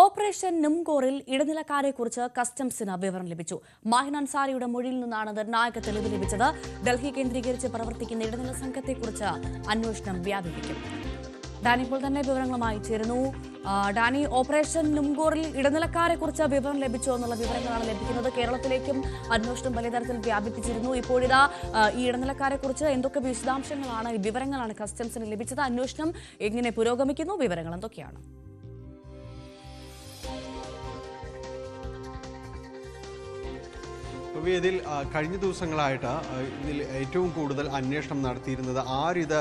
Operation നുംകോറിൽ ഇടനിലക്കാരെക്കുറിച്ച് കസ്റ്റംസിന് വിവരം ലഭിച്ചു. മാഹിൻ അൻസാരിയുടെ മൊഴിയിൽ നിന്നാണ് നിർണായക തെളിവ് ലഭിച്ചത്. ഡൽഹി കേന്ദ്രീകരിച്ച് പ്രവർത്തിക്കുന്ന ഇടനില സംഘത്തെക്കുറിച്ച് അന്വേഷണം വ്യാപിപ്പിക്കും. ഡാനി ഇപ്പോൾ തന്നെ വിവരങ്ങളുമായി ചേരുന്നു. ഡാനി ഓപ്പറേഷൻ നുംകോറിൽ ഇടനിലക്കാരെക്കുറിച്ച് വിവരം ലഭിച്ചു എന്നുള്ള വിവരങ്ങളാണ് ലഭിക്കുന്നത്. കേരളത്തിലേക്കും അന്വേഷണം വലിയ തരത്തിൽ വ്യാപിപ്പിച്ചിരുന്നു. ഇപ്പോഴിതാ ഈ ഇടനിലക്കാരെക്കുറിച്ച് എന്തൊക്കെ വിശദാംശങ്ങളാണ് വിവരങ്ങളാണ് കസ്റ്റംസിന് ലഭിച്ചത്? അന്വേഷണം എങ്ങനെ പുരോഗമിക്കുന്നു? വിവരങ്ങൾ എന്തൊക്കെയാണ്? ഇതിൽ കഴിഞ്ഞ ദിവസങ്ങളായിട്ട് ഇതിൽ ഏറ്റവും കൂടുതൽ അന്വേഷണം നടത്തിയിരുന്നത് ആരിത്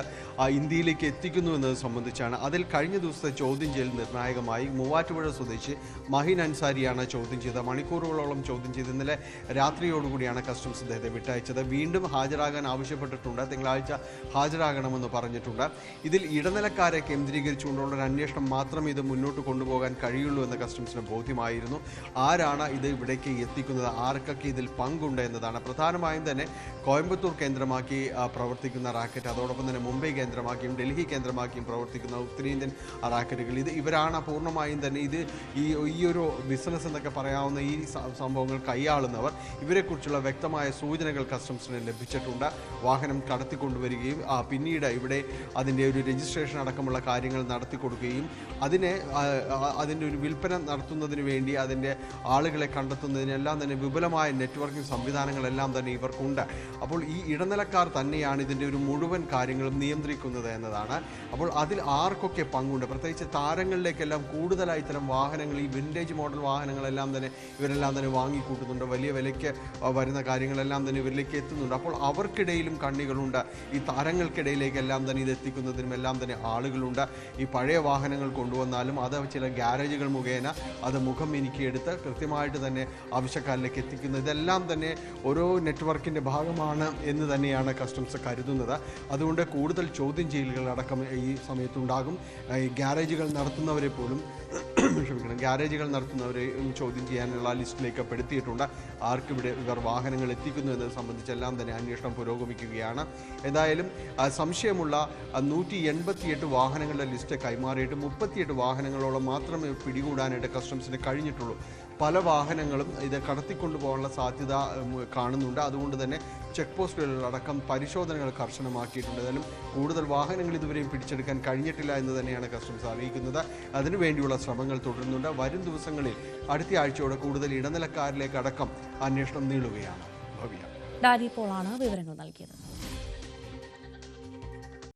ഇന്ത്യയിലേക്ക് എത്തിക്കുന്നു എന്നത് സംബന്ധിച്ചാണ്. അതിൽ കഴിഞ്ഞ ദിവസത്തെ ചോദ്യം ചെയ്യൽ നിർണായകമായി മൂവാറ്റുപുഴ സ്വദേശി മഹിൻ അൻസാരിയാണ് ചോദ്യം ചെയ്തത്. മണിക്കൂറുകളോളം ചോദ്യം ചെയ്ത് ഇന്നലെ രാത്രിയോടുകൂടിയാണ് കസ്റ്റംസ് അദ്ദേഹത്തെ വിട്ടയച്ചത്. വീണ്ടും ഹാജരാകാൻ ആവശ്യപ്പെട്ടിട്ടുണ്ട്. തിങ്കളാഴ്ച ഹാജരാകണമെന്ന് പറഞ്ഞിട്ടുണ്ട്. ഇതിൽ ഇടനിലക്കാരെ കേന്ദ്രീകരിച്ചുകൊണ്ടുള്ള ഒരു അന്വേഷണം മാത്രമേ ഇത് മുന്നോട്ട് കൊണ്ടുപോകാൻ കഴിയുള്ളൂ എന്ന കസ്റ്റംസിന് ബോധ്യമായിരുന്നു. ആരാണ് ഇത് ഇവിടേക്ക് എത്തിക്കുന്നത്? ആർക്കൊക്കെ ഇതിൽ പങ്കുണ്ട് എന്നതാണ് പ്രധാനമായും തന്നെ കോയമ്പത്തൂർ കേന്ദ്രമാക്കി പ്രവർത്തിക്കുന്ന റാക്കറ്റ് അതോടൊപ്പം തന്നെ മുംബൈ കേന്ദ്രമാക്കിയും ഡൽഹി കേന്ദ്രമാക്കിയും പ്രവർത്തിക്കുന്ന ഉത്തരേന്ത്യൻ റാക്കറ്റുകൾ. ഇത് ഇവരാണ് പൂർണമായും തന്നെ ഇത് ഈ ഈ ഒരു ബിസിനസ് എന്നൊക്കെ പറയാവുന്ന ഈ സംഭവങ്ങൾ കൈയാളുന്നവർ. ഇവരെക്കുറിച്ചുള്ള വ്യക്തമായ സൂചനകൾ കസ്റ്റംസിന് ലഭിച്ചിട്ടുണ്ട്. വാഹനം കടത്തിക്കൊണ്ടുവരികയും പിന്നീട് ഇവിടെ അതിന്റെ ഒരു രജിസ്ട്രേഷൻ അടക്കമുള്ള കാര്യങ്ങൾ നടത്തി കൊടുക്കുകയും അതിനെ അതിന്റെ ഒരു വിൽപ്പന നടത്തുന്നതിന് വേണ്ടി അതിന്റെ ആളുകളെ കണ്ടെത്തുന്നതിനെല്ലാം തന്നെ വിപുലമായ നെറ്റ്വർക്കിംഗ് സംവിധാനങ്ങളെല്ലാം തന്നെ ഇവർക്കുണ്ട്. അപ്പോൾ ഈ ഇടനിലക്കാർ തന്നെയാണ് ഇതിന്റെ ഒരു മുഴുവൻ കാര്യങ്ങളും നിയന്ത്രിക്കുന്നത് എന്നതാണ്. അപ്പോൾ അതിൽ ആർക്കൊക്കെ പങ്കുണ്ട്? പ്രത്യേകിച്ച് താരങ്ങളിലേക്കെല്ലാം കൂടുതലായി ഇത്തരം വാഹനങ്ങൾ ഈ വിന്റേജ് മോഡൽ വാഹനങ്ങളെല്ലാം തന്നെ ഇവരെല്ലാം തന്നെ വാങ്ങിക്കൂട്ടുന്നുണ്ട്. വലിയ വിലയ്ക്ക് വരുന്ന കാര്യങ്ങളെല്ലാം തന്നെ ഇവരിലേക്ക് എത്തുന്നുണ്ട്. അപ്പോൾ അവർക്കിടയിലും കണ്ണികളുണ്ട്. ഈ താരങ്ങൾക്കിടയിലേക്കെല്ലാം തന്നെ ഇത് എത്തിക്കുന്നതിനും എല്ലാം തന്നെ ആളുകളുണ്ട്. ഈ പഴയ വാഹനങ്ങൾ കൊണ്ടുവന്നാലും അത് ചില ഗ്യാരേജുകൾ മുഖേന അത് മുഖം എനിക്ക് എടുത്ത് കൃത്യമായിട്ട് തന്നെ ആവശ്യക്കാരിലേക്ക് എത്തിക്കുന്നത് ഇതെല്ലാം തന്നെ ഓരോ നെറ്റ്വർക്കിന്റെ ഭാഗമാണ് എന്ന് തന്നെയാണ് കസ്റ്റംസ് കരുതുന്നത്. അതുകൊണ്ട് കൂടുതൽ ചോദ്യം ചെയ്യലുകൾ അടക്കം ഈ സമയത്തുണ്ടാകും. ഈ ഗ്യാരേജുകൾ നടത്തുന്നവരെ പോലും ക്ഷമിക്കണം. ഗ്യാരേജുകൾ നടത്തുന്നവരെ ചോദ്യം ചെയ്യാനുള്ള ലിസ്റ്റിലേക്ക് പെടുത്തിയിട്ടുണ്ട്. ആർക്കിവിടെ ഇവർ വാഹനങ്ങൾ എത്തിക്കുന്നു എന്നത് സംബന്ധിച്ചെല്ലാം തന്നെ അന്വേഷണം പുരോഗമിക്കുകയാണ്. എന്തായാലും സംശയമുള്ള നൂറ്റി എൺപത്തിയെട്ട് വാഹനങ്ങളുടെ ലിസ്റ്റ് കൈമാറിയിട്ട് മുപ്പത്തിയെട്ട് വാഹനങ്ങളോളം മാത്രമേ പിടികൂടാനായിട്ട് കസ്റ്റംസിന് കഴിഞ്ഞിട്ടുള്ളൂ. പല വാഹനങ്ങളും ഇത് കടത്തിക്കൊണ്ടു പോകാനുള്ള സാധ്യത കാണുന്നുണ്ട്. അതുകൊണ്ട് തന്നെ ചെക്ക് പോസ്റ്റുകളിലടക്കം പരിശോധനകൾ കർശനമാക്കിയിട്ടുണ്ട്. എന്നാലും കൂടുതൽ വാഹനങ്ങൾ ഇതുവരെയും പിടിച്ചെടുക്കാൻ കഴിഞ്ഞിട്ടില്ല എന്ന് തന്നെയാണ് കസ്റ്റംസ് അറിയിക്കുന്നത്. അതിനുവേണ്ടിയുള്ള ശ്രമങ്ങൾ തുടരുന്നുണ്ട്. വരും ദിവസങ്ങളിൽ അടുത്ത ആഴ്ചയോടെ കൂടുതൽ ഇടനിലക്കാരിലേക്ക് അടക്കം അന്വേഷണം നീളുകയാണ്. ഭവ്യ. ഡാരി പോളാണ് വിവരങ്ങൾ നൽകിയത്.